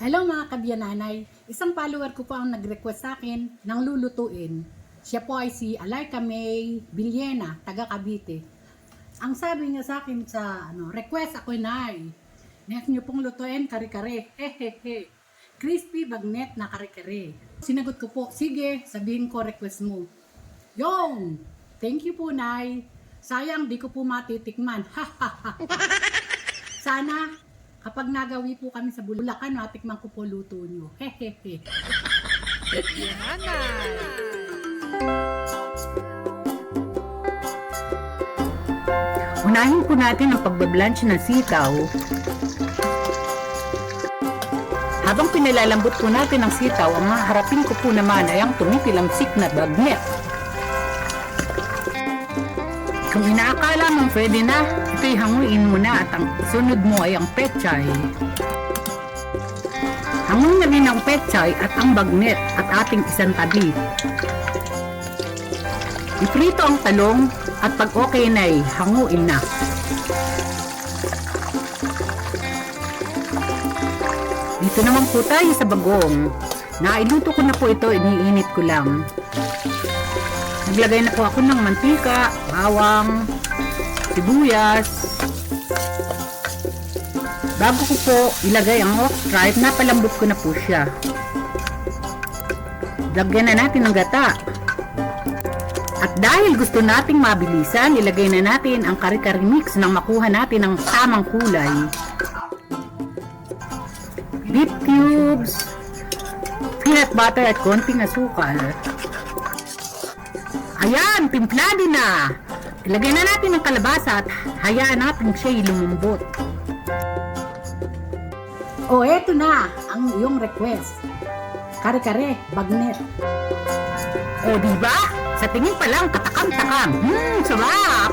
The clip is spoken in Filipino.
Hello mga kabyananay, isang follower ko po ang nag-request sa akin ng lulutuin. Siya po ay si Alayka May Villena, taga Cavite. Ang sabi niya sa akin sa ano, request ako nay. Next niyo pong lutuin kare-kare. Hehehe. Crispy bagnet na kare-kare. Sinagot ko po, sige, sabihin ko request mo. Yung! Thank you po, Nay. Sayang, di ko po matitikman. Sana, kapag nagawi po kami sa Bulacan, matikman ko po luto nyo. Hehehe. Unahin po natin ang pagbablanch ng sitaw. Habang pinalalambot po natin ang sitaw, ang haharapin ko po naman ay ang tumipilamsik na bagnet. Kung inaakala mong pwede na, ito'y hanguin mo na at ang sunod mo ay ang pechay. Hanguin na rin ang pechay at ang bagnet at ating isang tabi. Iprito ang talong at pag okay na ay hanguin na. Dito naman po tayo sa bagong. Nailuto ko na po ito, iniinit ko lang. Naglagay na po ako ng mantika, bawang, sibuyas. Bago ko po ilagay ang ox stripe, napalambot ko na po siya. Lagyan na natin ng gata. At dahil gusto nating mabilisan, ilagay na natin ang kare-kare mix nang makuha natin ang tamang kulay. Beef cubes, peanut butter at konting asukal. Ayan, timplado na! Ilagay na natin ang kalabasa at hayaan natin siya'y lumambot. O, eto na ang iyong request. Kare-kare, bagnet. O, di ba? Sa tingin pa lang, katakam-takam. Hmm, sarap!